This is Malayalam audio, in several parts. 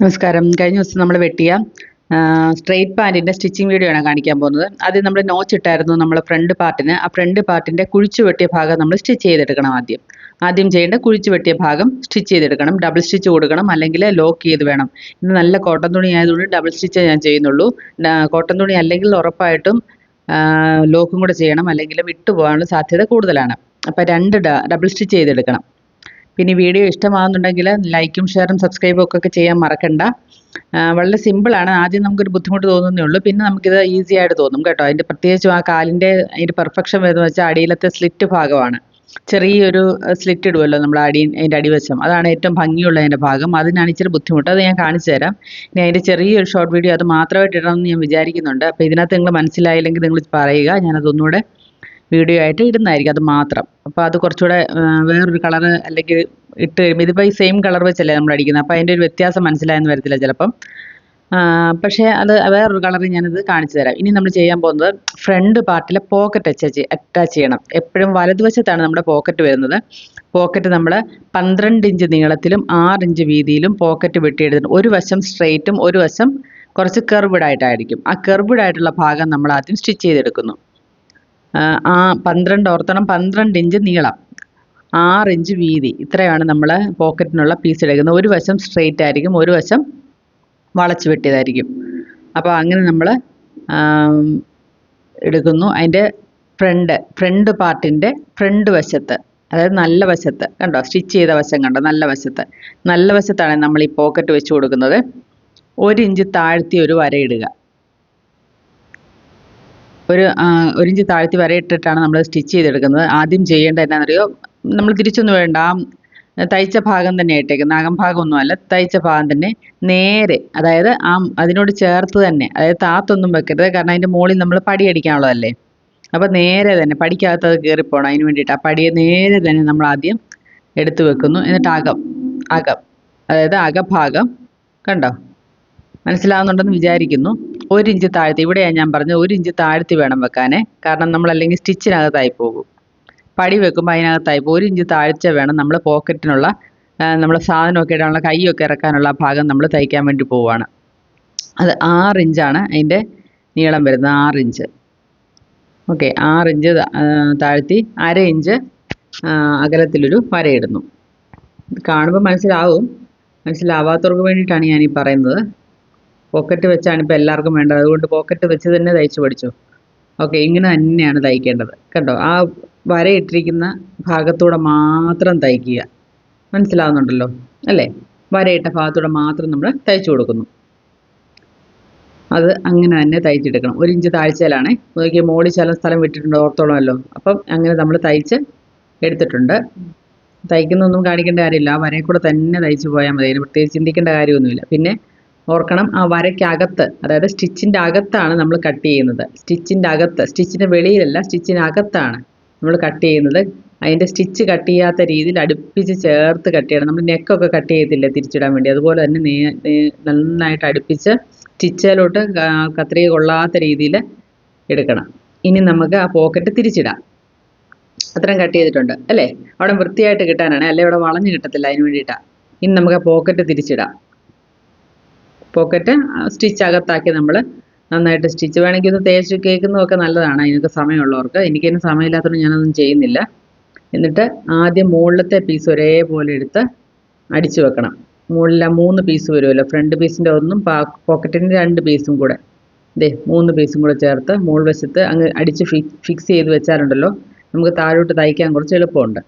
നമസ്കാരം. കഴിഞ്ഞ ദിവസം നമ്മൾ വെട്ടിയ സ്ട്രെയിറ്റ് പാന്റിന്റെ സ്റ്റിച്ചിങ് വീഡിയോ ആണ് കാണിക്കാൻ പോകുന്നത്. ആദ്യം നമ്മൾ നോച്ച് ഇട്ടായിരുന്നു നമ്മൾ ഫ്രണ്ട് പാർട്ടിന് ആ ഫ്രണ്ട് പാർട്ടിന്റെ കുഴിച്ചു വെട്ടിയ ഭാഗം നമ്മൾ സ്റ്റിച്ച് ചെയ്തെടുക്കണം ആദ്യം. ആദ്യം ചെയ്യേണ്ട കുഴിച്ചു വെട്ടിയ ഭാഗം സ്റ്റിച്ച് ചെയ്തെടുക്കണം. ഡബിൾ സ്റ്റിച്ച് കൊടുക്കണം. അല്ലെങ്കിൽ ലോക്ക് ചെയ്ത് വേണം. ഇന്ന് നല്ല കോട്ടൺ തുണി ആയതുകൊണ്ട് ഡബിൾ സ്റ്റിച്ച് ഞാൻ ചെയ്യുന്നുള്ളൂ. കോട്ടൺ തുണി അല്ലെങ്കിൽ ഉറപ്പായിട്ടും ലോക്കും കൂടെ ചെയ്യണം. അല്ലെങ്കിൽ വിട്ടുപോകാനുള്ള സാധ്യത കൂടുതലാണ്. അപ്പോൾ രണ്ട് ഡബിൾ സ്റ്റിച്ച് ചെയ്തെടുക്കണം. പിന്നെ വീഡിയോ ഇഷ്ടമാകുന്നുണ്ടെങ്കിൽ ലൈക്കും ഷെയറും സബ്സ്ക്രൈബും ഒക്കെ ചെയ്യാൻ മറക്കണ്ട. വളരെ സിമ്പിളാണ് ആദ്യം നമുക്കൊരു ബുദ്ധിമുട്ട് തോന്നുന്നേ ഉള്ളൂ. പിന്നെ നമുക്കിത് ഈസി ആയിട്ട് തോന്നും കേട്ടോ. അതിന്റെ പ്രത്യേകിച്ചും ആ കാലിന്റെ അതിന്റെ പെർഫെക്ഷൻ വരുന്നത് വെച്ചാൽ അടിയിലത്തെ സ്ലിറ്റ് ഭാഗമാണ്. ചെറിയൊരു സ്ലിറ്റ് ഇടുമല്ലോ നമ്മൾ അടി അതിന്റെ അടിവശം. അതാണ് ഏറ്റവും ഭംഗിയുള്ള അതിന്റെ ഭാഗം. അതിനാണ് ഇച്ചിരി ബുദ്ധിമുട്ട്. അത് ഞാൻ കാണിച്ചു തരാം. ഇനി അതിന്റെ ചെറിയൊരു ഷോർട്ട് വീഡിയോ അത് മാത്രമായിട്ട് ഇടണമെന്ന് ഞാൻ വിചാരിക്കുന്നുണ്ട്. അപ്പോൾ ഇതിനകത്ത് നിങ്ങൾ മനസ്സിലായില്ലെങ്കിൽ നിങ്ങൾ പറയുക. ഞാനതൊന്നുകൂടെ വീഡിയോ ആയിട്ട് ഇടുന്നതായിരിക്കും അത് മാത്രം. അപ്പോൾ അത് കുറച്ചുകൂടെ വേറൊരു കളർ അല്ലെങ്കിൽ ഇട്ട് കഴിയുമ്പോൾ ഇതിപ്പോൾ ഈ സെയിം കളർ വെച്ചല്ലേ നമ്മൾ അടിക്കുന്നത് അപ്പോൾ അതിന്റെ ഒരു വ്യത്യാസം മനസ്സിലായെന്ന് വരത്തില്ല ചിലപ്പം. പക്ഷേ അത് വേറൊരു കളർ ഞാനിത് കാണിച്ചു തരാം. ഇനി നമ്മൾ ചെയ്യാൻ പോകുന്നത് ഫ്രണ്ട് പാർട്ടിലെ പോക്കറ്റ് അറ്റാച്ച് അറ്റാച്ച് ചെയ്യണം. എപ്പോഴും വലതുവശത്താണ് നമ്മുടെ പോക്കറ്റ് വരുന്നത്. പോക്കറ്റ് നമ്മൾ പന്ത്രണ്ട് ഇഞ്ച് നീളത്തിലും ആറ് ഇഞ്ച് വീതിയിലും പോക്കറ്റ് വെട്ടിയെടുത്തിട്ട് ഒരു വശം സ്ട്രെയിറ്റും ഒരു വശം കുറച്ച് കെർവ്ഡ് ആയിട്ടായിരിക്കും. ആ കർവ്ഡ് ആയിട്ടുള്ള ഭാഗം നമ്മൾ ആദ്യം സ്റ്റിച്ച് ചെയ്തെടുക്കുന്നു. ആ പന്ത്രണ്ട് ഓർത്തണം പന്ത്രണ്ട് ഇഞ്ച് നീളം. ആറ് ഇഞ്ച് വീതി. ഇത്രയാണ് നമ്മൾ പോക്കറ്റിനുള്ള പീസ് എടുക്കുന്നത്. ഒരു വശം സ്ട്രെയിറ്റ് ആയിരിക്കും ഒരു വശം വളച്ച് വെട്ടിയതായിരിക്കും. അപ്പോൾ അങ്ങനെ നമ്മൾ എടുക്കുന്നു. അതിന്റെ ഫ്രണ്ട് ഫ്രണ്ട് പാർട്ടിന്റെ ഫ്രണ്ട് വശത്ത്. അതായത് നല്ല വശത്ത്. കണ്ടോ? സ്റ്റിച്ച് ചെയ്ത വശം കണ്ടോ? നല്ല വശത്ത്. നല്ല വശത്താണ് നമ്മൾ ഈ പോക്കറ്റ് വെച്ച് കൊടുക്കുന്നത്. ഒരു ഇഞ്ച് താഴ്ത്തി ഒരു വരയിടുക ഒരു ഒരു ഇഞ്ച് താഴ്ത്തി വരയിട്ടിട്ടാണ് നമ്മൾ സ്റ്റിച്ച് ചെയ്തെടുക്കുന്നത്. ആദ്യം ചെയ്യേണ്ട എന്താണെന്നറിയോ? നമ്മൾ തിരിച്ചൊന്നും വേണ്ട. ആ തയ്ച്ച ഭാഗം തന്നെ ഇട്ടേക്കുന്നത്. അകം ഭാഗമൊന്നുമല്ല തയ്ച്ച ഭാഗം തന്നെ നേരെ അതായത് ആ അതിനോട് ചേർത്ത് തന്നെ അതായത് താത്തൊന്നും വെക്കരുത്. കാരണം അതിന്റെ മുകളിൽ നമ്മൾ പടി അടിക്കാനുള്ളതല്ലേ? അപ്പോൾ നേരെ തന്നെ പടിക്കകത്ത് അത് കയറിപ്പോണം അതിന് വേണ്ടിയിട്ട് ആ പടിയെ നേരെ തന്നെ നമ്മൾ ആദ്യം എടുത്തു വെക്കുന്നു. എന്നിട്ട് അകം അകം അതായത് അകഭാഗം കണ്ടോ? മനസ്സിലാവുന്നുണ്ടെന്ന് വിചാരിക്കുന്നു. ഒരു ഇഞ്ച് താഴ്ത്തി ഇവിടെയാണ് ഞാൻ പറഞ്ഞത് ഒരു ഇഞ്ച് താഴ്ത്തി വേണം വെക്കാനേ. കാരണം നമ്മൾ അല്ലെങ്കിൽ സ്റ്റിച്ചിനകത്തായി പോകും. പടി വെക്കുമ്പോൾ അതിനകത്തായി പോകും. ഒരു ഇഞ്ച് താഴ്ച വേണം നമ്മൾ പോക്കറ്റിനുള്ള നമ്മൾ സാധനമൊക്കെ ഇടാനുള്ള കൈയൊക്കെ ഇറക്കാനുള്ള ഭാഗം നമ്മൾ തയ്ക്കാൻ വേണ്ടി പോവുകയാണ് അത് ആറ് ഇഞ്ചാണ് അതിന്റെ നീളം വരുന്നത് ആറ് ഇഞ്ച്. ഓക്കെ ആറ് ഇഞ്ച് താഴ്ത്തി അര ഇഞ്ച് അകലത്തിലൊരു വരയിടുന്നു. കാണുമ്പോൾ മനസ്സിലാവും. മനസ്സിലാവാത്തവർക്ക് വേണ്ടിയിട്ടാണ് ഞാൻ ഈ പറയുന്നത്. പോക്കറ്റ് വെച്ചാണ് ഇപ്പോൾ എല്ലാവർക്കും വേണ്ടത്. അതുകൊണ്ട് പോക്കറ്റ് വെച്ച് തന്നെ തയ്ച്ചു പഠിച്ചു. ഓക്കെ ഇങ്ങനെ തന്നെയാണ് തയ്ക്കേണ്ടത്. കേട്ടോ? ആ വരയിട്ടിരിക്കുന്ന ഭാഗത്തൂടെ മാത്രം തയ്ക്കുക. മനസ്സിലാവുന്നുണ്ടല്ലോ? അല്ലേ? വരയിട്ട ഭാഗത്തൂടെ മാത്രം നമ്മൾ തയ്ച്ചു കൊടുക്കുന്നു. അത് അങ്ങനെ തന്നെ തയ്ച്ചെടുക്കണം. ഒരു ഇഞ്ച് താഴ്ചയിലാണ്. നോക്കിയാൽ മോളി ചില സ്ഥലം വിട്ടിട്ടുണ്ട് ഓർത്തോളമല്ലോ. അപ്പം അങ്ങനെ നമ്മൾ തയ്ച്ച് എടുത്തിട്ടുണ്ട്. തയ്ക്കുന്നൊന്നും കാണിക്കേണ്ട കാര്യമില്ല. ആ വരയിൽ കൂടെ തന്നെ തയ്ച്ചു പോയാൽ മതി. അതിന് പ്രത്യേകിച്ച് ചിന്തിക്കേണ്ട കാര്യമൊന്നുമില്ല. പിന്നെ ഓർക്കണം ആ വരയ്ക്കകത്ത് അതായത് സ്റ്റിച്ചിന്റെ അകത്താണ് നമ്മൾ കട്ട് ചെയ്യുന്നത്. സ്റ്റിച്ചിന്റെ അകത്ത് സ്റ്റിച്ചിന്റെ വെളിയിലല്ല സ്റ്റിച്ചിനകത്താണ് നമ്മൾ കട്ട് ചെയ്യുന്നത്. അതിന്റെ സ്റ്റിച്ച് കട്ട് ചെയ്യാത്ത രീതിയിൽ അടുപ്പിച്ച് ചേർത്ത് കട്ട് ചെയ്യണം. നമ്മൾ നെക്കൊക്കെ കട്ട് ചെയ്യത്തില്ല തിരിച്ചിടാൻ വേണ്ടി? അതുപോലെ തന്നെ നന്നായിട്ട് അടുപ്പിച്ച് സ്റ്റിച്ചിലോട്ട് കത്രിക കൊള്ളാത്ത രീതിയിൽ എടുക്കണം. ഇനി നമുക്ക് ആ പോക്കറ്റ് തിരിച്ചിടാം. അത്രയും കട്ട് ചെയ്തിട്ടുണ്ട് അല്ലേ? അവിടെ വൃത്തിയായിട്ട് കിട്ടാനാണ് അല്ലെ? ഇവിടെ വളഞ്ഞ് കിട്ടത്തില്ല അതിന് വേണ്ടിയിട്ടാണ് ഇനി നമുക്ക് ആ പോക്കറ്റ് തിരിച്ചിടാം. പോക്കറ്റ് സ്റ്റിച്ച് അകത്താക്കി നമ്മൾ നന്നായിട്ട് സ്റ്റിച്ച്. വേണമെങ്കിൽ ഒന്ന് തേച്ച് കേൾക്കുന്നതൊക്കെ നല്ലതാണ്. അതിനൊക്കെ സമയമുള്ളവർക്ക്. എനിക്കതിന് സമയമില്ലാത്തതുകൊണ്ട് ഞാനൊന്നും ചെയ്യുന്നില്ല. എന്നിട്ട് ആദ്യം മുകളിലത്തെ പീസ് ഒരേപോലെ എടുത്ത് അടിച്ചു വെക്കണം. മുകളിലെ മൂന്ന് പീസ് വരുമല്ലോ. ഫ്രണ്ട് പീസിന്റെ ഒന്നും പോക്കറ്റിന്റെ രണ്ട് പീസും കൂടെ. ദേ മൂന്ന് പീസും കൂടെ ചേർത്ത് മുകൾ വശത്ത് അങ്ങ് അടിച്ച് ഫിക്സ് ചെയ്ത് വെച്ചാലുണ്ടല്ലോ നമുക്ക് താഴോട്ട് തയ്ക്കാൻ കുറച്ച് എളുപ്പമുണ്ട്.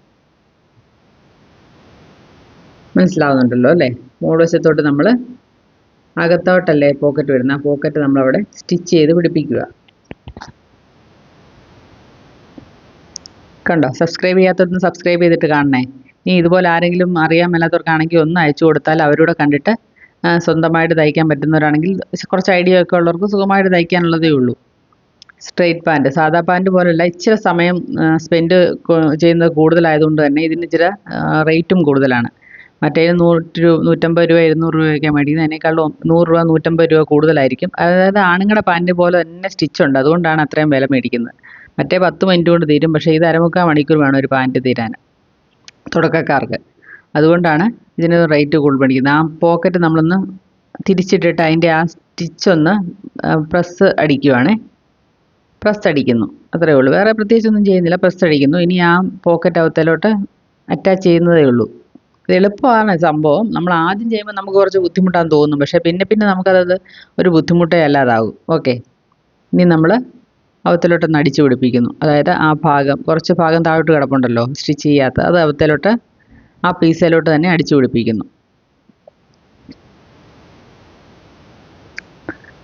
മനസ്സിലാവുന്നുണ്ടല്ലോ അല്ലേ? മുകൾ വശത്തോട്ട് നമ്മൾ അകത്തോട്ടല്ലേ പോക്കറ്റ് വരുന്നത് ആ പോക്കറ്റ് നമ്മളവിടെ സ്റ്റിച്ച് ചെയ്ത് പിടിപ്പിക്കുക. കണ്ടോ? സബ്സ്ക്രൈബ് ചെയ്യാത്തതൊന്ന് സബ്സ്ക്രൈബ് ചെയ്തിട്ട് കാണണേ. ഇനി ഇതുപോലെ ആരെങ്കിലും അറിയാൻ മേലാത്തവർക്കാണെങ്കിൽ ഒന്ന് അയച്ചു കൊടുത്താൽ അവരൂടെ കണ്ടിട്ട് സ്വന്തമായിട്ട് തയ്ക്കാൻ പറ്റുന്നവരാണെങ്കിൽ കുറച്ച് ഐഡിയ ഒക്കെ ഉള്ളവർക്ക് സുഖമായിട്ട് തയ്ക്കാനുള്ളതേ ഉള്ളൂ. സ്ട്രെയിറ്റ് പാന്റ് സാധാ പാന്റ് പോലെയല്ല ഇച്ചിരി സമയം സ്പെൻഡ് ചെയ്യുന്നത് കൂടുതലായതുകൊണ്ട് തന്നെ ഇതിന് ഇച്ചിരി റേറ്റും കൂടുതലാണ്. മറ്റേ നൂറ്റി രൂപ നൂറ്റമ്പത് രൂപ ഇരുന്നൂറ് രൂപയൊക്കെ മേടിക്കുന്നത് അതിനേക്കാളും നൂറ് രൂപ നൂറ്റമ്പത് രൂപ കൂടുതലായിരിക്കും. അതായത് ആണുങ്ങളുടെ പാന്റ് പോലെ തന്നെ സ്റ്റിച്ചുണ്ട് അതുകൊണ്ടാണ് അത്രയും വില മേടിക്കുന്നത്. മറ്റേ പത്ത് മിനിറ്റ് കൊണ്ട് തീരും. പക്ഷേ ഇത് അരമുക്കാൽ മണിക്കൂർ വേണം ഒരു പാന്റ് തീരാൻ. തുടക്കക്കാർക്ക്. അതുകൊണ്ടാണ് ഇതിന് റേറ്റ് കൂടുതൽ മേടിക്കുന്നത്. ആ പോക്കറ്റ് നമ്മളൊന്ന് തിരിച്ചിട്ടിട്ട് അതിന്റെ ആ സ്റ്റിച്ചൊന്ന് പ്രസ് അടിക്കുവാണ്. പ്രസ് അടിക്കുന്നു. അത്രയേ ഉള്ളൂ. വേറെ പ്രത്യേകിച്ചൊന്നും ചെയ്യുന്നില്ല. പ്രസ് അടിക്കുന്നു. ഇനി ആ പോക്കറ്റ് അകത്തിലോട്ട് അറ്റാച്ച് ചെയ്യുന്നതേ ഉള്ളൂ. ഇത് എളുപ്പമാണ് സംഭവം. നമ്മൾ ആദ്യം ചെയ്യുമ്പോൾ നമുക്ക് കുറച്ച് ബുദ്ധിമുട്ടാന്ന് തോന്നും. പക്ഷേ പിന്നെ പിന്നെ നമുക്കത് ഒരു ബുദ്ധിമുട്ടേ അല്ലാതാകും. ഓക്കെ. ഇനി നമ്മൾ അവത്തിലോട്ടൊന്ന് അടിച്ചു പിടിപ്പിക്കുന്നു. അതായത് ആ ഭാഗം കുറച്ച് ഭാഗം താഴോട്ട് കിടപ്പുണ്ടല്ലോ സ്റ്റിച്ച് ചെയ്യാത്ത അത് അവത്തിലോട്ട് ആ പീസിലോട്ട് തന്നെ അടിച്ചു പിടിപ്പിക്കുന്നു.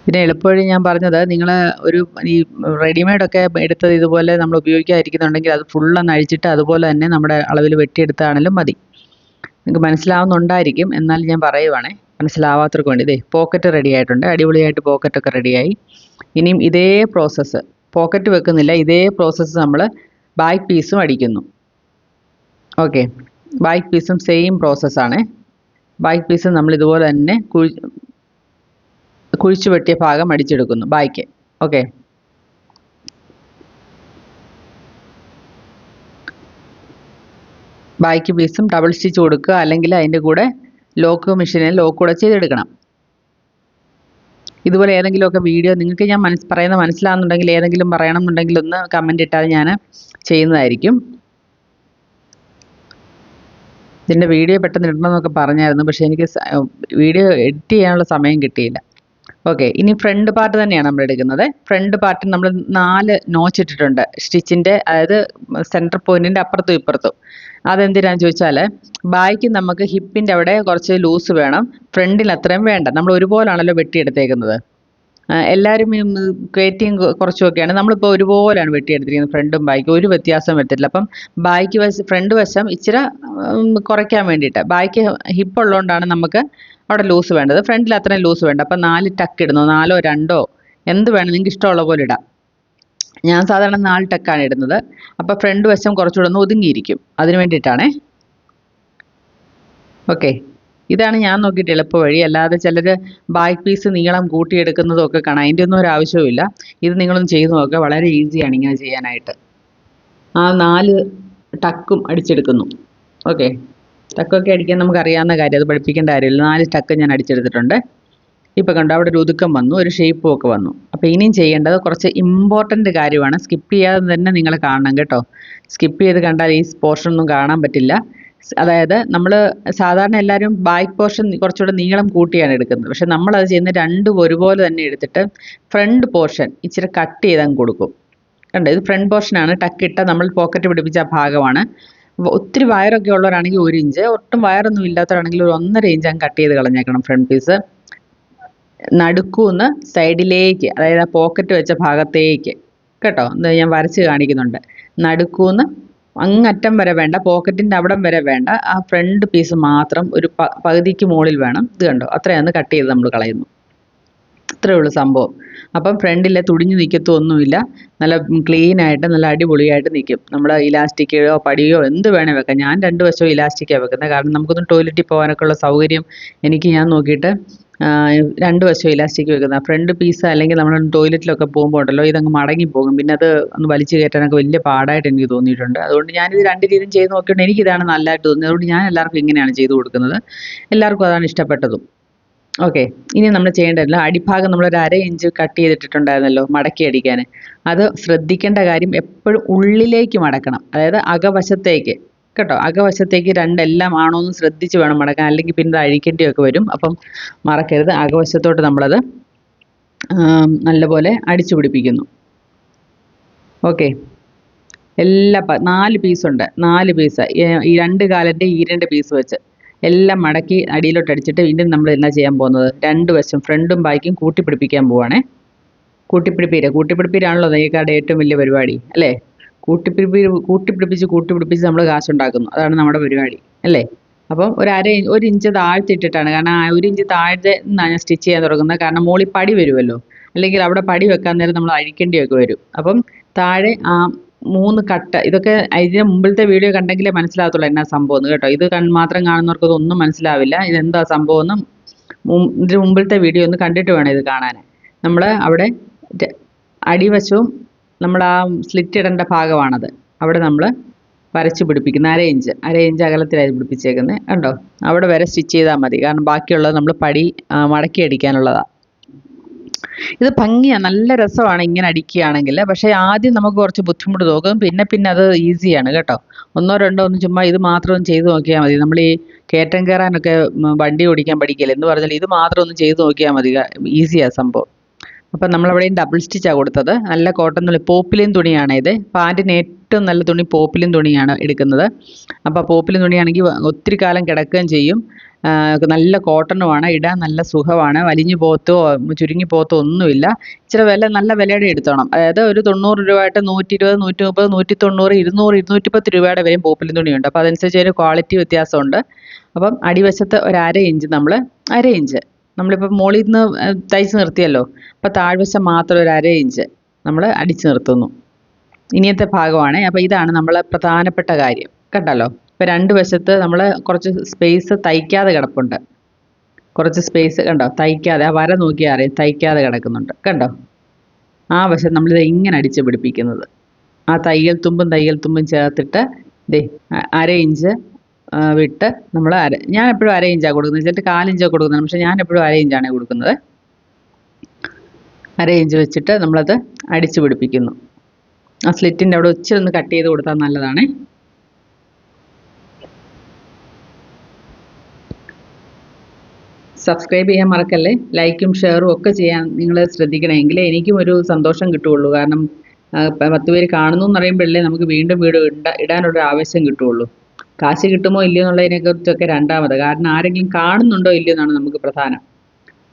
പിന്നെ എളുപ്പവഴി ഞാൻ പറഞ്ഞത് നിങ്ങൾ ഒരു ഈ റെഡിമെയ്ഡൊക്കെ എടുത്തത് ഇതുപോലെ നമ്മൾ ഉപയോഗിക്കാതിരിക്കുന്നുണ്ടെങ്കിൽ അത് ഫുള്ളൊന്ന് അഴിച്ചിട്ട് അതുപോലെ തന്നെ നമ്മുടെ അളവിൽ വെട്ടിയെടുത്താണെങ്കിലും മതി. നിങ്ങൾക്ക് മനസ്സിലാവുന്നുണ്ടായിരിക്കും. എന്നാലും ഞാൻ പറയുവാണേ മനസ്സിലാവാത്തവർക്ക് വേണ്ടി. ഇതേ പോക്കറ്റ് റെഡി ആയിട്ടുണ്ട്. അടിപൊളിയായിട്ട് പോക്കറ്റൊക്കെ റെഡിയായി ഇനിയും ഇതേ പ്രോസസ്സ് പോക്കറ്റ് വെക്കുന്നില്ല. ഇതേ പ്രോസസ്സ് നമ്മൾ ബാക്ക് പീസും അടിക്കുന്നു. ഓക്കെ ബാക്ക് പീസും സെയിം പ്രോസസ്സാണ് ബാക്ക് പീസ് നമ്മൾ ഇതുപോലെ തന്നെ കുഴി കുഴിച്ചു വെട്ടിയ ഭാഗം അടിച്ചെടുക്കുന്നു. ബായ്ക്ക് ഓക്കെ ബാക്ക് പീസും ഡബിൾ സ്റ്റിച്ച് കൊടുക്കുക. അല്ലെങ്കിൽ അതിന്റെ കൂടെ ലോക്ക് മെഷീനിൽ ലോക്ക് കൂടെ ചെയ്തെടുക്കണം. ഇതുപോലെ ഏതെങ്കിലുമൊക്കെ വീഡിയോ നിങ്ങൾക്ക് ഞാൻ മനസ് പറയുന്നത് മനസ്സിലാകുന്നുണ്ടെങ്കിൽ ഏതെങ്കിലും പറയണം എന്നുണ്ടെങ്കിൽ ഒന്ന് കമന്റ് ഇട്ടാൽ ഞാൻ ചെയ്യുന്നതായിരിക്കും. ഇതിന്റെ വീഡിയോ പെട്ടെന്ന് ഇടണമെന്നൊക്കെ പറഞ്ഞായിരുന്നു. പക്ഷേ എനിക്ക് വീഡിയോ എഡിറ്റ് ചെയ്യാനുള്ള സമയം കിട്ടിയില്ല. ഓക്കെ ഇനി ഫ്രണ്ട് പാർട്ട് തന്നെയാണ് നമ്മൾ എടുക്കുന്നത്. ഫ്രണ്ട് പാർട്ട് നമ്മൾ നാല് നോച്ച് ഇട്ടിട്ടുണ്ട്. സ്റ്റിച്ചിന്റെ അതായത് സെന്റർ പോയിന്റിന്റെ അപ്പുറത്തും ഇപ്പുറത്തും. അതെന്തിനാന്ന് ചോദിച്ചാൽ ബായ്ക്ക് നമുക്ക് ഹിപ്പിന്റെ അവിടെ കുറച്ച് ലൂസ് വേണം. ഫ്രണ്ടിൽ അത്രയും വേണ്ട. നമ്മൾ ഒരുപോലാണല്ലോ വെട്ടിയെടുത്തേക്കുന്നത്. എല്ലാവരും കയറ്റിയും കുറച്ചുമൊക്കെയാണ്. നമ്മളിപ്പോൾ ഒരുപോലെയാണ് വെട്ടിയെടുത്തിരിക്കുന്നത്. ഫ്രണ്ടും ബാക്കും ഒരു വ്യത്യാസം വരത്തില്ല. അപ്പം ബാക്ക് വശം ഫ്രണ്ട് വശം ഇച്ചിരി കുറയ്ക്കാൻ വേണ്ടിയിട്ട്. ബാക്ക് ഹിപ്പ് ഉള്ളതുകൊണ്ടാണ് നമുക്ക് അവിടെ ലൂസ് വേണ്ടത്. ഫ്രണ്ടിൽ അത്രയും ലൂസ് വേണ്ട. അപ്പം നാല് ടക്ക് ഇടുന്നു. നാലോ രണ്ടോ എന്ത് വേണം? നിങ്ങൾക്ക് ഇഷ്ടമുള്ള പോലെ ഇടാം. ഞാൻ സാധാരണ നാല് ടക്കാണ് ഇടുന്നത്. അപ്പോൾ ഫ്രണ്ട് വശം കുറച്ചുകൂടെ ഒന്ന് ഒതുങ്ങിയിരിക്കും. അതിന് വേണ്ടിയിട്ടാണേ. ഓക്കെ ഇതാണ് ഞാൻ നോക്കിയിട്ട് എളുപ്പ വഴി. അല്ലാതെ ചിലർ ബാക്ക് പീസ് നീളം കൂട്ടിയെടുക്കുന്നതും ഒക്കെ കാണാം. അതിന്റെ ഒന്നും ഒരു ആവശ്യവുമില്ല ഇത് നിങ്ങളൊന്ന് ചെയ്ത് നോക്കുക വളരെ ഈസിയാണ് ഇങ്ങനെ ചെയ്യാനായിട്ട്. ആ നാല് ടക്കും അടിച്ചെടുക്കുന്നു. ഓക്കെ ടക്കൊക്കെ അടിക്കാൻ നമുക്ക് അറിയാവുന്ന കാര്യം അത് പഠിപ്പിക്കേണ്ട കാര്യമില്ല. നാല് ടക്ക് ഞാൻ അടിച്ചെടുത്തിട്ടുണ്ട്. ഇപ്പോൾ കണ്ടു അവിടെ ഒരു ഒതുക്കം വന്നു ഒരു ഷേപ്പും ഒക്കെ വന്നു. അപ്പോൾ ഇനിയും ചെയ്യേണ്ടത് കുറച്ച് ഇമ്പോർട്ടന്റ് കാര്യമാണ്. സ്കിപ്പ് ചെയ്യാതെ തന്നെ നിങ്ങൾ കാണണം കേട്ടോ. സ്കിപ്പ് ചെയ്ത് കണ്ടാൽ ഈ പോർഷൻ ഒന്നും കാണാൻ പറ്റില്ല. അതായത് നമ്മൾ സാധാരണ എല്ലാവരും ബാക്ക് പോർഷൻ കുറച്ചുകൂടെ നീളം കൂട്ടിയാണ് എടുക്കുന്നത്. പക്ഷെ അത് ചെയ്യുന്ന രണ്ടും ഒരുപോലെ തന്നെ എടുത്തിട്ട് ഫ്രണ്ട് പോർഷൻ ഇച്ചിരി കട്ട് ചെയ്തങ്ങ് കൊടുക്കും. കണ്ടോ? ഇത് ഫ്രണ്ട് പോർഷനാണ് ടക്കിട്ട നമ്മൾ പോക്കറ്റ് പിടിപ്പിച്ച ഭാഗമാണ്. ഒത്തിരി വയറൊക്കെ ഉള്ളവരാണെങ്കിൽ ഒരു ഇഞ്ച് ഒട്ടും വയറൊന്നും ഇല്ലാത്തവരാണെങ്കിൽ ഒരു ഒന്നര ഇഞ്ച് അങ്ങ് കട്ട് ചെയ്ത് കളഞ്ഞേക്കണം ഫ്രണ്ട് പീസ് നടുക്കൂന്ന് സൈഡിലേക്ക് അതായത് ആ പോക്കറ്റ് വെച്ച ഭാഗത്തേക്ക്. കേട്ടോ? ഞാൻ വരച്ച് കാണിക്കുന്നുണ്ട്. നടുക്കൂന്ന് അങ്ങറ്റം വരെ വേണ്ട പോക്കറ്റിന്റെ അവിടം വരെ വേണ്ട. ആ ഫ്രണ്ട് പീസ് മാത്രം ഒരു പകുതിക്ക് മുകളിൽ വേണം. ഇത് കണ്ടോ? അത്രയാണ് കട്ട് ചെയ്ത് നമ്മൾ കളയുന്നു അത്രേ ഉള്ളൂ സംഭവം. അപ്പം ഫ്രണ്ടിലെ തുടിഞ്ഞു നിൽക്കത്തൊന്നുമില്ല നല്ല ക്ലീൻ ആയിട്ട് നല്ല അടിപൊളിയായിട്ട് നിൽക്കും നമ്മൾ ഇലാസ്റ്റിക്കോ പടിയോ എന്ത് വേണേൽ വെക്കാം. ഞാൻ രണ്ട് വശവും ഇലാസ്റ്റിക്കാണ് വെക്കുന്നത്. കാരണം നമുക്കൊന്ന് ടോയ്ലറ്റിൽ പോകാനൊക്കെ ഉള്ള സൗകര്യം എനിക്ക് ഞാൻ നോക്കിയിട്ട് രണ്ട് വശവും ഇലാസ്റ്റിക് വെക്കുന്നത് ഫ്രണ്ട് പീസ് അല്ലെങ്കിൽ നമ്മൾ ടോയ്ലറ്റിലൊക്കെ പോകുമ്പോൾ ഉണ്ടല്ലോ ഇതങ്ങ് മടങ്ങി പോകും. പിന്നെ അത് ഒന്ന് വലിച്ചു കയറ്റാനൊക്കെ വലിയ പാടായിട്ട് എനിക്ക് തോന്നിയിട്ടുണ്ട്. അതുകൊണ്ട് ഞാനിത് രണ്ട് രീതിയും ചെയ്ത് നോക്കിയിട്ട് എനിക്കിതാണ് നല്ലതായിട്ട് തോന്നിയത്. അതുകൊണ്ട് ഞാൻ എല്ലാവർക്കും ഇങ്ങനെയാണ് ചെയ്ത് കൊടുക്കുന്നത്. എല്ലാവർക്കും അതാണ് ഇഷ്ടപ്പെട്ടതും. ഓക്കെ ഇനി നമ്മൾ ചെയ്യേണ്ടതല്ല അടിഭാഗം നമ്മൾ ഒരു അര ഇഞ്ച് കട്ട് ചെയ്തിട്ടുണ്ടായിരുന്നല്ലോ മടക്കി അടിക്കാൻ അത് ശ്രദ്ധിക്കേണ്ട കാര്യം എപ്പോഴും ഉള്ളിലേക്ക് മടക്കണം. അതായത് അകവശത്തേക്ക്. കേട്ടോ അകവശത്തേക്ക് രണ്ടെല്ലാം ആണോ എന്ന് ശ്രദ്ധിച്ച് വേണം മടക്കാൻ. അല്ലെങ്കിൽ പിന്നെ അഴിക്കേണ്ടിയൊക്കെ വരും. അപ്പം മറക്കരുത്. അകവശത്തോട്ട് നമ്മളത് നല്ലപോലെ അടിച്ചു പിടിപ്പിക്കുന്നു. ഓക്കെ. എല്ലാ നാല് പീസുണ്ട് നാല് പീസ് ഈ രണ്ട് കാലിന്റെ ഈ രണ്ട് പീസ് വെച്ച് എല്ലാം മടക്കി അടിയിലോട്ട് അടിച്ചിട്ട് വീണ്ടും നമ്മൾ എന്നാ ചെയ്യാൻ പോകുന്നത്? രണ്ട് വശം ഫ്രണ്ടും ബാക്കും കൂട്ടിപ്പിടിപ്പിക്കാൻ പോവാണേ. കൂട്ടിപ്പിടിപ്പീര്. കൂട്ടിപ്പിടിപ്പീരാണല്ലോ നെയ്ക്കാരുടെ ഏറ്റവും വലിയ പരിപാടി അല്ലേ? കൂട്ടിപ്പിടിപ്പി കൂട്ടിപ്പിടിപ്പിച്ച് കൂട്ടിപ്പിടിപ്പിച്ച് നമ്മൾ കാശുണ്ടാക്കുന്നു. അതാണ് നമ്മുടെ പരിപാടി അല്ലേ? അപ്പം ഒരു അര ഒരു ഇഞ്ച് താഴ്ത്തിട്ടിട്ടാണ്. കാരണം ഒരു ഇഞ്ച് താഴത്തെ നിന്നാണ് ഞാൻ സ്റ്റിച്ച് ചെയ്യാൻ തുടങ്ങുന്നത്. കാരണം മുകളിൽ പടി വരുമല്ലോ അല്ലെങ്കിൽ അവിടെ പടി വെക്കാൻ നേരം നമ്മൾ അഴിക്കേണ്ടിയൊക്കെ വരും. അപ്പം താഴെ ആ മൂന്ന് കട്ട ഇതൊക്കെ ഇതിന് മുമ്പിലത്തെ വീഡിയോ കണ്ടെങ്കിലേ മനസ്സിലാകത്തുള്ളൂ എന്നാ സംഭവം കേട്ടോ. ഇത് മാത്രം കാണുന്നവർക്ക് ഇതൊന്നും മനസ്സിലാവില്ല. ഇതെന്താ സംഭവം എന്ന് ഇതിന് മുമ്പിലത്തെ വീഡിയോ ഒന്ന് കണ്ടിട്ട് വേണം ഇത് കാണാൻ. നമ്മൾ അവിടെ അടിവശവും നമ്മൾ ആ സ്ലിറ്റ് ഇടേണ്ട ഭാഗമാണത്. അവിടെ നമ്മൾ വരച്ച് പിടിപ്പിക്കുന്ന അര ഇഞ്ച് അര ഇഞ്ച് അകലത്തിലായി പിടിപ്പിച്ചേക്കുന്നത് കണ്ടോ? അവിടെ വരെ സ്റ്റിച്ച് ചെയ്താൽ മതി. കാരണം ബാക്കിയുള്ളത് നമ്മൾ പടി മടക്കി അടിക്കാനുള്ളതാണ് ഇത് ഭംഗിയാണ് നല്ല രസമാണ് ഇങ്ങനെ അടിക്കുകയാണെങ്കിൽ. പക്ഷേ ആദ്യം നമുക്ക് കുറച്ച് ബുദ്ധിമുട്ട് തോന്നും പിന്നെ പിന്നെ അത് ഈസിയാണ് കേട്ടോ. ഒന്നോ രണ്ടോ ഒന്നും ചുമ്മാ ഇത് മാത്രം ചെയ്ത് നോക്കിയാൽ മതി. നമ്മൾ ഈ കയറ്റം കയറാനൊക്കെ വണ്ടി ഓടിക്കാൻ പഠിക്കില്ല? എന്ന് പറഞ്ഞാൽ ഇത് മാത്രം ഒന്ന് ചെയ്ത് നോക്കിയാൽ മതി. ഈസിയാണ് സംഭവം. അപ്പം നമ്മളവിടെയും ഡബിൾ സ്റ്റിച്ചാണ് കൊടുത്തത്. നല്ല കോട്ടൺ തുണി പോപ്പിലിൻ തുണിയാണ് ഇത്. പാന്റിന് ഏറ്റവും നല്ല തുണി പോപ്പിലിൻ തുണിയാണ് എടുക്കുന്നത്. അപ്പോൾ പോപ്പിലിൻ തുണിയാണെങ്കിൽ ഒത്തിരി കാലം കിടക്കുകയും ചെയ്യും. നല്ല കോട്ടണുമാണ് ഇടാൻ നല്ല സുഖമാണ്. വലിഞ്ഞു പോത്തോ ചുരുങ്ങി പോത്തോ ഒന്നുമില്ല. ഇച്ചിരി വില നല്ല വിലയുടെ എടുത്തോണം. അതായത് ഒരു തൊണ്ണൂറ് രൂപയായിട്ട് നൂറ്റി ഇരുപത് നൂറ്റി മുപ്പത് നൂറ്റി തൊണ്ണൂറ് ഇരുന്നൂറ് ഇരുന്നൂറ്റി പത്ത് രൂപയുടെ വരെയും പോപ്പിലിൻ തുണിയുണ്ട്. അപ്പോൾ അതനുസരിച്ച് ഒരു ക്വാളിറ്റി വ്യത്യാസമുണ്ട്. അപ്പം അടിവശത്ത് ഒരു അര ഇഞ്ച് നമ്മൾ അര ഇഞ്ച്. നമ്മളിപ്പോൾ മുകളിൽ നിന്ന് തയ്ച്ച് നിർത്തിയല്ലോ. അപ്പോൾ താഴ്വശം മാത്രം ഒരു അര ഇഞ്ച് നമ്മൾ അടിച്ചു നിർത്തുന്നു. ഇനിയത്തെ ഭാഗമാണ്. അപ്പോൾ ഇതാണ് നമ്മളെ പ്രധാനപ്പെട്ട കാര്യം. കണ്ടല്ലോ? ഇപ്പോൾ രണ്ട് വശത്ത് നമ്മൾ കുറച്ച് സ്പേസ് തയ്ക്കാതെ കിടപ്പുണ്ട്. കുറച്ച് സ്പേസ് കണ്ടോ? തയ്ക്കാതെ ആ വര നോക്കിയാൽ അറിയാം തയ്ക്കാതെ കിടക്കുന്നുണ്ട്. കണ്ടോ? ആ വശം നമ്മളിത് ഇങ്ങനെ അടിച്ച് പിടിപ്പിക്കുന്നത്. ആ തയ്യൽ തുമ്പും തയ്യൽ തുമ്പും ചേർത്തിട്ട് ദേ അര ഇഞ്ച് വിട്ട് നമ്മൾ അര ഞാൻ എപ്പോഴും അര ഇഞ്ചാണ് കൊടുക്കുന്നത്. ചിലപ്പോൾ കാലിഞ്ചാണ് കൊടുക്കുന്നത്. പക്ഷേ ഞാൻ എപ്പോഴും അര ഇഞ്ചാണ് കൊടുക്കുന്നത്. അര ഇഞ്ച് വെച്ചിട്ട് നമ്മളത് അടിച്ചു പിടിപ്പിക്കുന്നു. ആ സ്ലിറ്റിന്റെ അവിടെ ഒച്ചിരി ഒന്ന് കട്ട് ചെയ്ത് കൊടുത്താൽ നല്ലതാണേ. സബ്സ്ക്രൈബ് ചെയ്യാൻ മറക്കല്ലേ? ലൈക്കും ഷെയറും ഒക്കെ ചെയ്യാൻ നിങ്ങൾ ശ്രദ്ധിക്കണമെങ്കിൽ എനിക്കും ഒരു സന്തോഷം കിട്ടുകയുള്ളൂ. കാരണം പത്ത് പേര് കാണുന്നു എന്ന് പറയുമ്പോഴല്ലേ നമുക്ക് വീണ്ടും വീട് ഇട ഇടാനൊരു ആവശ്യം കിട്ടുകയുള്ളൂ. കാശ് കിട്ടുമോ ഇല്ലയോ എന്നുള്ളതിനെ കുറിച്ചൊക്കെ രണ്ടാമത്. കാരണം ആരെങ്കിലും കാണുന്നുണ്ടോ ഇല്ലയോ എന്നാണ് നമുക്ക് പ്രധാനം.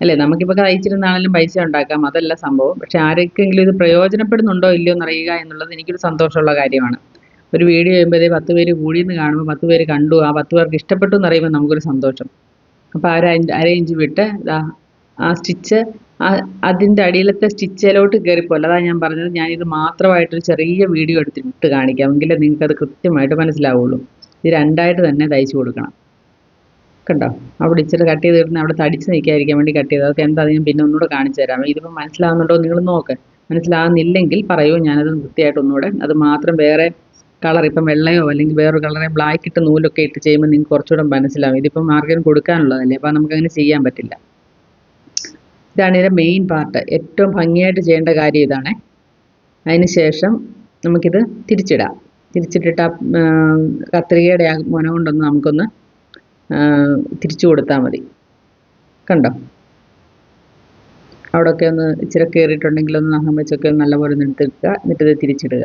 അല്ലേ? നമുക്കിപ്പോൾ തയ്ച്ചിരുന്നാണെങ്കിലും പൈസ ഉണ്ടാക്കാം. അതല്ല സംഭവം. പക്ഷെ ആർക്കെങ്കിലും ഇത് പ്രയോജനപ്പെടുന്നുണ്ടോ ഇല്ലയോ എന്നറിയുക എന്നുള്ളത് എനിക്കൊരു സന്തോഷമുള്ള കാര്യമാണ്. ഒരു വീഡിയോ ചെയ്യുമ്പോഴേ പത്ത് പേര് കൂടിയെന്ന് കാണുമ്പോൾ പത്ത് പേര് കണ്ടു. ആ പത്ത് പേർക്ക് ഇഷ്ടപ്പെട്ടു എന്നറിയുമ്പോൾ നമുക്കൊരു സന്തോഷം. അപ്പോൾ ഇഞ്ച് അര ഇഞ്ച് വിട്ട് ആ സ്റ്റിച്ച് ആ അതിന്റെ അടിയിലത്തെ സ്റ്റിച്ചിലോട്ട് കയറിപ്പോലെ അതാണ് ഞാൻ പറഞ്ഞത്. ഞാനിത് മാത്രമായിട്ടൊരു ചെറിയ വീഡിയോ എടുത്തിട്ട് കാണിക്കാം. എങ്കിലേ നിങ്ങൾക്കത് കൃത്യമായിട്ട് മനസ്സിലാവുള്ളൂ. ഇത് രണ്ടായിട്ട് തന്നെ തയ്ച്ചു കൊടുക്കണം. കണ്ടോ? അവിടെ ഇച്ചിരി കട്ട് ചെയ്ത് ഇടുന്ന അവിടെ തടിച്ച് നിൽക്കാതിരിക്കാൻ വേണ്ടി കട്ട് ചെയ്ത്. അതൊക്കെ എന്താ ഞാൻ പിന്നെ ഒന്നുകൂടെ കാണിച്ചു തരാം. ഇതിപ്പോൾ മനസ്സിലാകുന്നുണ്ടോ നിങ്ങൾ നോക്ക്. മനസ്സിലാകുന്നില്ലെങ്കിൽ പറയൂ ഞാനത് വൃത്തിയായിട്ട് ഒന്നുകൂടെ. അത് മാത്രം വേറെ കളർ ഇപ്പം വെള്ളയോ അല്ലെങ്കിൽ വേറൊരു കളറെ ബ്ലാക്ക് ഇട്ട് നൂലൊക്കെ ഇട്ട് ചെയ്യുമ്പോൾ നിങ്ങൾക്ക് കുറച്ചുകൂടെ മനസ്സിലാവും. ഇതിപ്പം മാർഗം കൊടുക്കാനുള്ളതല്ലേ? അപ്പോൾ നമുക്കങ്ങനെ ചെയ്യാൻ പറ്റില്ല. ഇതാണ് ഇതിന്റെ മെയിൻ പാർട്ട് ഏറ്റവും ഭംഗിയായിട്ട് ചെയ്യേണ്ട കാര്യം ഇതാണ്. അതിന് ശേഷം നമുക്കിത് തിരിച്ചിടാം. തിരിച്ചിട്ടിട്ട് ആ കത്രികയുടെ ആ മുന കൊണ്ടൊന്ന് നമുക്കൊന്ന് തിരിച്ചു കൊടുത്താൽ മതി. കണ്ടോ? അവിടെയൊക്കെ ഒന്ന് ഇച്ചിരി കയറിയിട്ടുണ്ടെങ്കിൽ ഒന്ന് നഖം വെച്ചൊക്കെ നല്ലപോലെ ഒന്ന് എടുത്തെടുക്കുക എന്നിട്ട് ഇത് തിരിച്ചിടുക.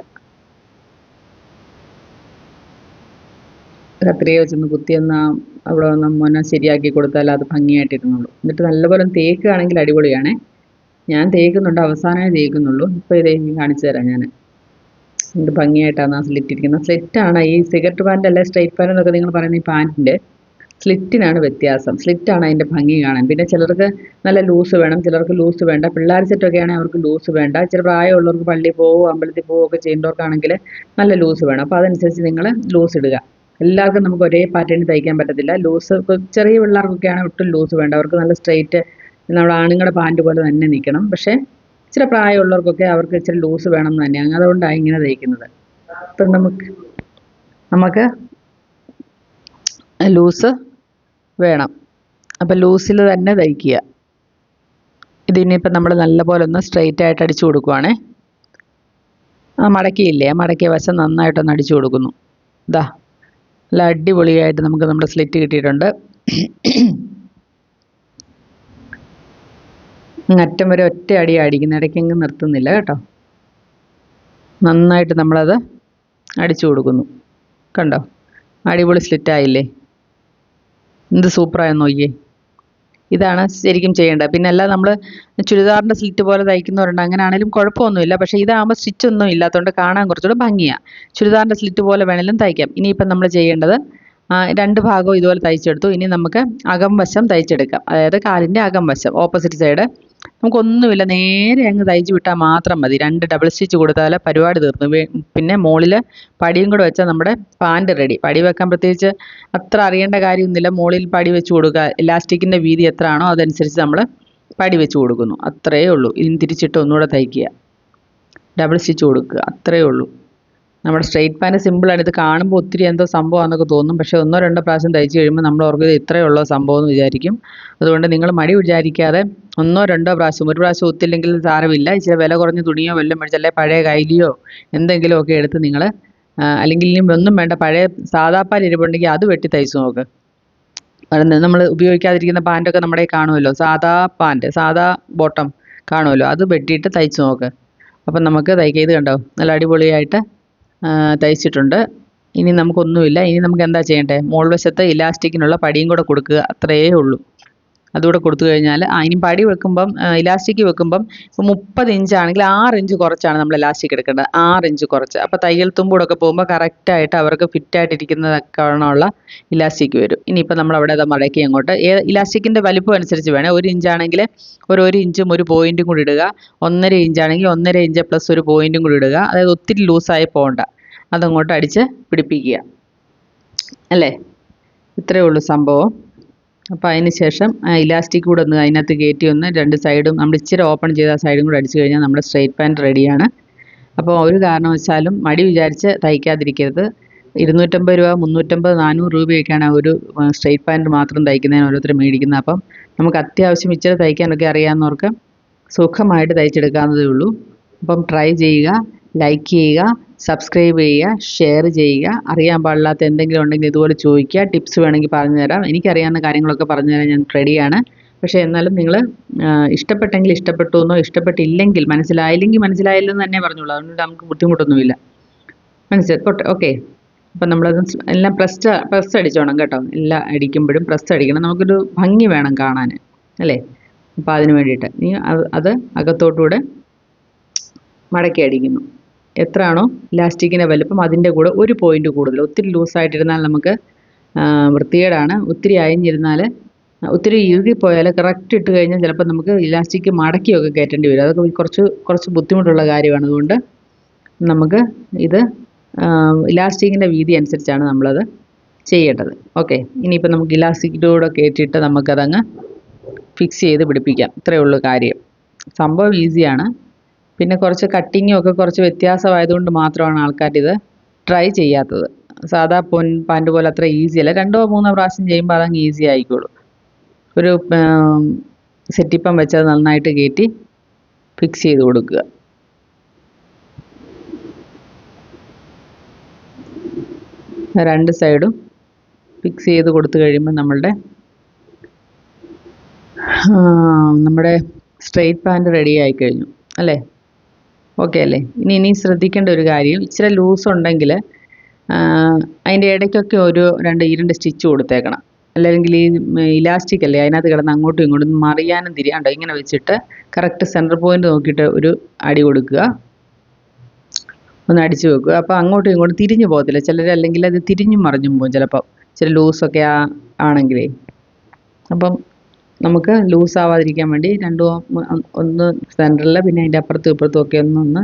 കത്രിക വെച്ചൊന്ന് കുത്തിയൊന്ന് അവിടെ ഒന്ന് മുന ശരിയാക്കി കൊടുത്താൽ അത് ഭംഗിയായിട്ട് ഇരുന്നുള്ളൂ എന്നിട്ട് നല്ലപോലെ തേക്കുകയാണെങ്കിൽ അടിപൊളിയാണേ. ഞാൻ തേക്കുന്നുണ്ട് അവസാനമേ തേക്കുന്നുള്ളൂ. ഇപ്പോൾ ഇതേ കാണിച്ചു തരാം ഞാൻ എന്ത് ഭംഗിയായിട്ടാണ് ആ സ്ലിറ്റ് ഇരിക്കുന്നത് സ്ലിറ്റാണ് ഈ സിഗരറ്റ് പാന്റ് അല്ലെ സ്ട്രൈറ്റ് പാന്റ് എന്നൊക്കെ നിങ്ങൾ പറയുന്ന ഈ പാന്റിന്റെ സ്ലിറ്റിനാണ് വ്യത്യാസം. സ്ലിറ്റാണ് അതിന്റെ ഭംഗി കാണാൻ. പിന്നെ ചിലർക്ക് നല്ല ലൂസ് വേണം ചിലർക്ക് ലൂസ് വേണ്ട. പിള്ളേർ സെറ്റൊക്കെ ആണെങ്കിൽ അവർക്ക് ലൂസ് വേണ്ട. ചില പ്രായമുള്ളവർക്ക് പള്ളി പോവോ അമ്പലത്തിൽ പോവോ ഒക്കെ ചെയ്യുന്നവർക്കാണെങ്കിൽ നല്ല ലൂസ് വേണം. അപ്പോൾ അതനുസരിച്ച് നിങ്ങൾ ലൂസ് ഇടുക. എല്ലാവർക്കും നമുക്ക് ഒരേ പാറ്റേണിൽ തയ്ക്കാൻ പറ്റത്തില്ല. ലൂസ് ചെറിയ പിള്ളേർക്കൊക്കെയാണെങ്കിൽ ഒട്ടും ലൂസ് വേണ്ട. അവർക്ക് നല്ല സ്ട്രെയിറ്റ് നമ്മുടെ ആണുങ്ങളുടെ പാന്റ് പോലെ തന്നെ നിൽക്കണം. പക്ഷേ ഇച്ചിരി പ്രായമുള്ളവർക്കൊക്കെ അവർക്ക് ഇച്ചിരി ലൂസ് വേണം എന്ന് തന്നെയാണ്. അതുകൊണ്ടാണ് ഇങ്ങനെ തയ്ക്കുന്നത് അപ്പം നമുക്ക് നമുക്ക് ലൂസ് വേണം. അപ്പം ലൂസിൽ തന്നെ തയ്ക്കുക ഇതിനിപ്പോൾ നമ്മൾ നല്ലപോലെ ഒന്ന് സ്ട്രെയിറ്റ് ആയിട്ട് അടിച്ചു കൊടുക്കുവാണേ. ആ മടക്കിയില്ലേ? ആ മടക്കിയ വശം നന്നായിട്ടൊന്ന് അടിച്ചു കൊടുക്കുന്നു. ഇതാ നല്ല അടിപൊളിയായിട്ട് നമുക്ക് നമ്മുടെ സ്ലിറ്റ് കിട്ടിയിട്ടുണ്ട് അങ്ങ് അറ്റം വരെ ഒറ്റ അടിയാണ് അടിക്കുന്നത് ഇടയ്ക്കെങ്കിലും നിർത്തുന്നില്ല കേട്ടോ. നന്നായിട്ട് നമ്മളത് അടിച്ചു കൊടുക്കുന്നു. കണ്ടോ? അടിപൊളി സ്ലിറ്റായില്ലേ എന്ത് സൂപ്പറായെന്ന് നോക്കിയേ. ഇതാണ് ശരിക്കും ചെയ്യേണ്ടത്. പിന്നെ അല്ല നമ്മൾ ചുരിദാറിന്റെ സ്ലിറ്റ് പോലെ തയ്ക്കുന്നവരുണ്ട്. അങ്ങനെയാണെങ്കിലും കുഴപ്പമൊന്നുമില്ല. പക്ഷേ ഇതാകുമ്പോൾ സ്റ്റിച്ച് ഒന്നും ഇല്ലാത്തതുകൊണ്ട് കാണാൻ കുറച്ചുകൂടെ ഭംഗിയാണ് ചുരിദാറിന്റെ സ്ലിറ്റ് പോലെ വേണമെങ്കിലും തയ്ക്കാം. ഇനിയിപ്പം നമ്മൾ ചെയ്യേണ്ടത് രണ്ട് ഭാഗവും ഇതുപോലെ തയ്ച്ചെടുത്തു. ഇനി നമുക്ക് അകം വശം തയ്ച്ചെടുക്കാം. അതായത് കാലിന്റെ അകം വശം ഓപ്പോസിറ്റ് സൈഡ് നമുക്കൊന്നുമില്ല. നേരെ അങ്ങ് തയ്ച്ച് വിട്ടാൽ മാത്രം മതി. രണ്ട് ഡബിൾ സ്റ്റിച്ച് കൊടുത്താൽ പരിപാടി തീർന്നു. പിന്നെ മുകളിൽ പടിയും കൂടെ വെച്ചാൽ നമ്മുടെ പാന്റ് റെഡി പടി വെക്കാൻ പ്രത്യേകിച്ച് അത്ര അറിയേണ്ട കാര്യമൊന്നുമില്ല. മുകളിൽ പടി വെച്ച് കൊടുക്കുക. ഇലാസ്റ്റിക്കിന്റെ വീതി എത്ര ആണോ അതനുസരിച്ച് നമ്മൾ പടി വെച്ച് കൊടുക്കുന്നു. അത്രയേ ഉള്ളൂ. ഇനി തിരിച്ചിട്ട് ഒന്നുകൂടെ തയ്ക്കുക. ഡബിൾ സ്റ്റിച്ച് കൊടുക്കുക. അത്രയേ ഉള്ളൂ. നമ്മുടെ സ്ട്രെയിറ്റ് പാന്റ് സിമ്പിളാണ് ഇത് കാണുമ്പോൾ ഒത്തിരി എന്തോ സംഭവമാണെന്നൊക്കെ തോന്നും. പക്ഷേ ഒന്നോ രണ്ടോ പ്രാവശ്യം തയ്ച്ച് കഴിയുമ്പോൾ നമ്മൾ ഓർക്കും ഇത് ഇത്രയേ ഉള്ളൂ സംഭവം എന്ന് വിചാരിക്കും. അതുകൊണ്ട് നിങ്ങൾ മടി വിചാരിക്കാതെ ഒന്നോ രണ്ടോ പ്രാവശ്യം ഒരു പ്രാവശ്യം ഒത്തില്ലെങ്കിൽ സാരമില്ല. ഇച്ചിരി വില കുറഞ്ഞ തുണിയോ വല്ലതും മേടിച്ച് അല്ലെങ്കിൽ പഴയ കൈലിയോ എന്തെങ്കിലുമൊക്കെ എടുത്ത് നിങ്ങൾ അല്ലെങ്കിൽ ഇനി ഒന്നും വേണ്ട പഴയ സാധാപ്പാൽ പാൽ ഇരിപ്പുണ്ടെങ്കിൽ അത് വെട്ടി തയ്ച്ച് നോക്ക്. നമ്മൾ ഉപയോഗിക്കാതിരിക്കുന്ന പാന്റൊക്കെ നമ്മുടെ കാണുമല്ലോ. സാധാ പാന്റ് സാധാ ബോട്ടം കാണുമല്ലോ. അത് വെട്ടിയിട്ട് തയ്ച്ച് നോക്ക്. അപ്പം നമുക്ക് തയ്ക്കുക ഇത് കണ്ടോ? നല്ല അടിപൊളിയായിട്ട് തയ്ച്ചിട്ടുണ്ട്. ഇനി നമുക്കൊന്നുമില്ല. ഇനി നമുക്ക് എന്താ ചെയ്യേണ്ടത് മുകൾ വശത്ത് ഇലാസ്റ്റിക്കിനുള്ള പടിയും കൂടെ കൊടുക്കുക. അത്രയേ ഉള്ളൂ. അതുകൂടെ കൊടുത്തു കഴിഞ്ഞാൽ ഇനി പടി വെക്കുമ്പം ഇലാസ്റ്റിക് വെക്കുമ്പം ഇപ്പം മുപ്പത് ഇഞ്ചാണെങ്കിൽ ആറ് ഇഞ്ച് കുറച്ചാണ് നമ്മൾ ഇലാസ്റ്റിക് എടുക്കേണ്ടത്. ആറ് ഇഞ്ച് കുറച്ച്. അപ്പോൾ തയ്യൽ തുമ്പൂടൊക്കെ പോകുമ്പോൾ കറക്റ്റായിട്ട് അവർക്ക് ഫിറ്റായിട്ടിരിക്കുന്നതൊക്കെയുള്ള ഇലാസ്റ്റിക് വരും. ഇനിയിപ്പോൾ നമ്മൾ അവിടെ അത് മടക്കി അങ്ങോട്ട്. ഏ ഇലാസ്റ്റിക്കിന്റെ വലിപ്പം അനുസരിച്ച് വേണേൽ ഒരു ഇഞ്ചാണെങ്കിൽ ഒരു ഒരു ഇഞ്ചും ഒരു പോയിന്റും കൂടി ഇടുക. ഒന്നര ഇഞ്ചാണെങ്കിൽ ഒന്നര ഇഞ്ച് പ്ലസ് ഒരു പോയിന്റും കൂടി ഇടുക. അതായത് ഒത്തിരി ലൂസായി പോകണ്ട. അതങ്ങോട്ട് അടിച്ച് പിടിപ്പിക്കുക. അല്ലേ? ഇത്രയേ ഉള്ളൂ സംഭവം. അപ്പോൾ അതിന് ശേഷം ഇലാസ്റ്റിക് കൂടെ ഒന്ന് അതിനകത്ത് കയറ്റി ഒന്ന് രണ്ട് സൈഡും നമ്മൾ ഇച്ചിരി ഓപ്പൺ ചെയ്ത സൈഡും കൂടെ അടിച്ചു കഴിഞ്ഞാൽ നമ്മുടെ സ്ട്രെയിറ്റ് പാന്റ് റെഡിയാണ്. അപ്പോൾ ഒരു കാരണവശാലും മടി വിചാരിച്ച് തയ്ക്കാതിരിക്കരുത്. ഇരുന്നൂറ്റമ്പത് രൂപ മുന്നൂറ്റമ്പത് നാനൂറ് രൂപയൊക്കെയാണ് ഒരു സ്ട്രെയിറ്റ് പാന്റ് മാത്രം തയ്ക്കുന്നതിന് ഓരോരുത്തർ മേടിക്കുന്നത്. അപ്പം നമുക്ക് അത്യാവശ്യം ഇച്ചിരി തയ്ക്കാനൊക്കെ അറിയാവുന്നവർക്ക് സുഖമായിട്ട് തയ്ച്ചെടുക്കാവുന്നതേ ഉള്ളൂ. അപ്പം ട്രൈ ചെയ്യുക. ലൈക്ക് ചെയ്യുക സബ്സ്ക്രൈബ് ചെയ്യുക ഷെയർ ചെയ്യുക. അറിയാൻ പാടില്ലാത്ത എന്തെങ്കിലും ഉണ്ടെങ്കിൽ ഇതുപോലെ ചോദിക്കുക. ടിപ്സ് വേണമെങ്കിൽ പറഞ്ഞു തരാം. എനിക്കറിയാവുന്ന കാര്യങ്ങളൊക്കെ പറഞ്ഞു തരാൻ ഞാൻ റെഡിയാണ് പക്ഷേ എന്നാലും നിങ്ങൾ ഇഷ്ടപ്പെട്ടെങ്കിൽ ഇഷ്ടപ്പെട്ടു എന്നോ ഇഷ്ടപ്പെട്ടില്ലെങ്കിൽ മനസ്സിലായില്ലെങ്കിൽ മനസ്സിലായില്ലെന്ന് തന്നെ പറഞ്ഞോളൂ അതുകൊണ്ട് നമുക്ക് ബുദ്ധിമുട്ടൊന്നുമില്ല. മനസ്സിലായി? പോട്ടെ ഓക്കെ അപ്പം നമ്മളത് എല്ലാം പ്രസ് പ്രസ് അടിച്ചോണം കേട്ടോ. എല്ലാം അടിക്കുമ്പോഴും പ്രസ് അടിക്കണം. നമുക്കൊരു ഭംഗി വേണം കാണാൻ അല്ലേ? അപ്പോൾ അതിന് വേണ്ടിയിട്ട്. നീ അത് അത് അകത്തോട്ടുകൂടെ മടക്കി അടിക്കുന്നു. എത്രയാണോ ഇലാസ്റ്റിക്കിന്റെ വലുപ്പം അതിന്റെ കൂടെ ഒരു പോയിന്റ് കൂടുതൽ. ഒത്തിരി ലൂസായിട്ടിരുന്നാൽ നമുക്ക് വൃത്തികേടാണ്. ഒത്തിരി അയഞ്ഞിരുന്നാൽ ഒത്തിരി ഇഴുകിപ്പോയാൽ കറക്റ്റ് ഇട്ട് കഴിഞ്ഞാൽ ചിലപ്പോൾ നമുക്ക് ഇലാസ്റ്റിക് മടക്കിയൊക്കെ കയറ്റേണ്ടി വരും. അതൊക്കെ കുറച്ച് കുറച്ച് ബുദ്ധിമുട്ടുള്ള കാര്യമാണ്. അതുകൊണ്ട് നമുക്ക് ഇത് ഇലാസ്റ്റിക്കിന്റെ വീതി അനുസരിച്ചാണ് നമ്മളത് ചെയ്യേണ്ടത്. ഓക്കെ. ഇനിയിപ്പോൾ നമുക്ക് ഇലാസ്റ്റിക്കിലൂടെ കയറ്റിയിട്ട് നമുക്കതങ്ങ് ഫിക്സ് ചെയ്ത് പിടിപ്പിക്കാം. ഇത്രയേ ഉള്ളൂ കാര്യം. സംഭവം ഈസിയാണ് പിന്നെ കുറച്ച് കട്ടിങ്ങും ഒക്കെ കുറച്ച് വ്യത്യാസമായതുകൊണ്ട് മാത്രമാണ് ആൾക്കാരിത് ട്രൈ ചെയ്യാത്തത്. സാധാ പൊൻ പാന്റ് പോലെ അത്ര ഈസി അല്ല. രണ്ടോ മൂന്നോ പ്രാവശ്യം ചെയ്യുമ്പോൾ അതങ്ങ് ഈസി ആയിക്കോളും. ഒരു സെറ്റിപ്പം വെച്ചത് നന്നായിട്ട് കയറ്റി ഫിക്സ് ചെയ്ത് കൊടുക്കുക. രണ്ട് സൈഡും ഫിക്സ് ചെയ്ത് കൊടുത്തു കഴിയുമ്പോൾ നമ്മളുടെ നമ്മുടെ സ്ട്രെയിറ്റ് പാന്റ് റെഡി ആയി കഴിഞ്ഞു. അല്ലേ? ഓക്കെ അല്ലേ? ഇനി ഇനി ശ്രദ്ധിക്കേണ്ട ഒരു കാര്യം ഇച്ചിരി ലൂസ് ഉണ്ടെങ്കിൽ അതിന്റെ ഇടയ്ക്കൊക്കെ ഒരു രണ്ട് ഇരണ്ട് രണ്ട് സ്റ്റിച്ച് കൊടുത്തേക്കണം. അല്ലെങ്കിൽ ഈ ഇലാസ്റ്റിക് അല്ലേ അതിനകത്ത് കിടന്ന് അങ്ങോട്ടും ഇങ്ങോട്ടും മറിയാനും തിരിയാണ്ടോ ഇങ്ങനെ വെച്ചിട്ട് കറക്റ്റ് സെന്റർ പോയിന്റ് നോക്കിയിട്ട് ഒരു അടി കൊടുക്കുക. ഒന്ന് അടിച്ചു വെക്കുക. അപ്പോൾ അങ്ങോട്ടും ഇങ്ങോട്ടും തിരിഞ്ഞു പോകത്തില്ല. ചിലർ അല്ലെങ്കിൽ അത് തിരിഞ്ഞും മറിഞ്ഞും പോകും ചിലപ്പോൾ ചില ലൂസൊക്കെ ആ ആണെങ്കിലേ. അപ്പം നമുക്ക് ലൂസ് ആവാതിരിക്കാൻ വേണ്ടി രണ്ടു ഒന്ന് സെന്ററിൽ പിന്നെ അതിന്റെ അപ്പുറത്തും ഇപ്പുറത്തും ഒക്കെ ഒന്ന് ഒന്ന്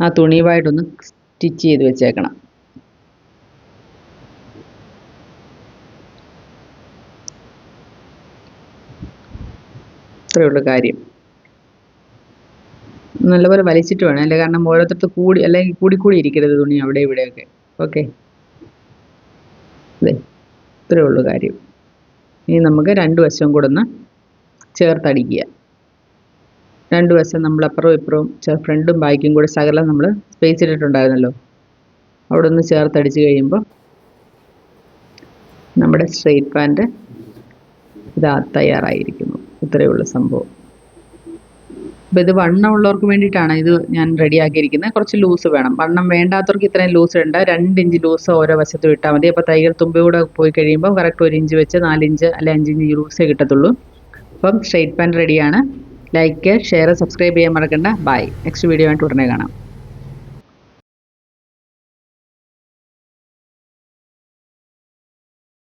ആ തുണിയുമായിട്ടൊന്ന് സ്റ്റിച്ച് ചെയ്ത് വെച്ചേക്കണം. ഇത്രയേ ഉള്ളൂ കാര്യം. നല്ലപോലെ വലിച്ചിട്ട് വേണം അല്ലെ? കാരണം ഓരോരുത്തർക്ക് കൂടി അല്ലെങ്കിൽ കൂടി കൂടി ഇരിക്കരുത് തുണി അവിടെ ഇവിടെയൊക്കെ ഓക്കെ? അതെ ഇത്രയേ ഉള്ളൂ കാര്യം. ഇനി നമുക്ക് രണ്ട് വശവും കൂടെ ഒന്ന് ചേർത്തടിക്കുക. രണ്ട് വശം നമ്മൾ അപ്പുറവും ഇപ്പുറവും ഫ്രണ്ടും ബാക്കും കൂടെ ശകലം നമ്മൾ സ്പേസ് ഇട്ടിട്ടുണ്ടായിരുന്നല്ലോ. അവിടെ ഒന്ന് ചേർത്തടിച്ച് കഴിയുമ്പോൾ നമ്മുടെ സ്ട്രെയിറ്റ് പാന്റ് ഇതാ തയ്യാറായിരിക്കുന്നു. ഇത്രയേ ഉള്ളൂ സംഭവം. അപ്പോൾ ഇത് വണ്ണം ഉള്ളവർക്ക് വേണ്ടിയിട്ടാണ് ഇത് ഞാൻ റെഡിയാക്കിയിരിക്കുന്നത് കുറച്ച് ലൂസ് വേണം. വണ്ണം വേണ്ടാത്തവർക്ക് ഇത്രയും ലൂസ് ഉണ്ട് രണ്ട് ഇഞ്ച് ലൂസ് ഓരോ വശത്തും ഇട്ടാൽ മതി. അപ്പോൾ തൈകൾ തുമ്പിലൂടെ പോയി കഴിയുമ്പോൾ കറക്റ്റ് ഒരു ഇഞ്ച് വെച്ച് നാല് ഇഞ്ച് അല്ലെ അഞ്ച് ഇഞ്ച് ലൂസേ കിട്ടത്തുള്ളൂ. അപ്പം സ്ട്രെയിറ്റ് പാൻ റെഡിയാണ് ലൈക്ക് ഷെയർ സബ്സ്ക്രൈബ് ചെയ്യാൻ മറക്കണ്ട. ബൈ നെക്സ്റ്റ് വീഡിയോ ആയിട്ട് ഉടനെ കാണാം.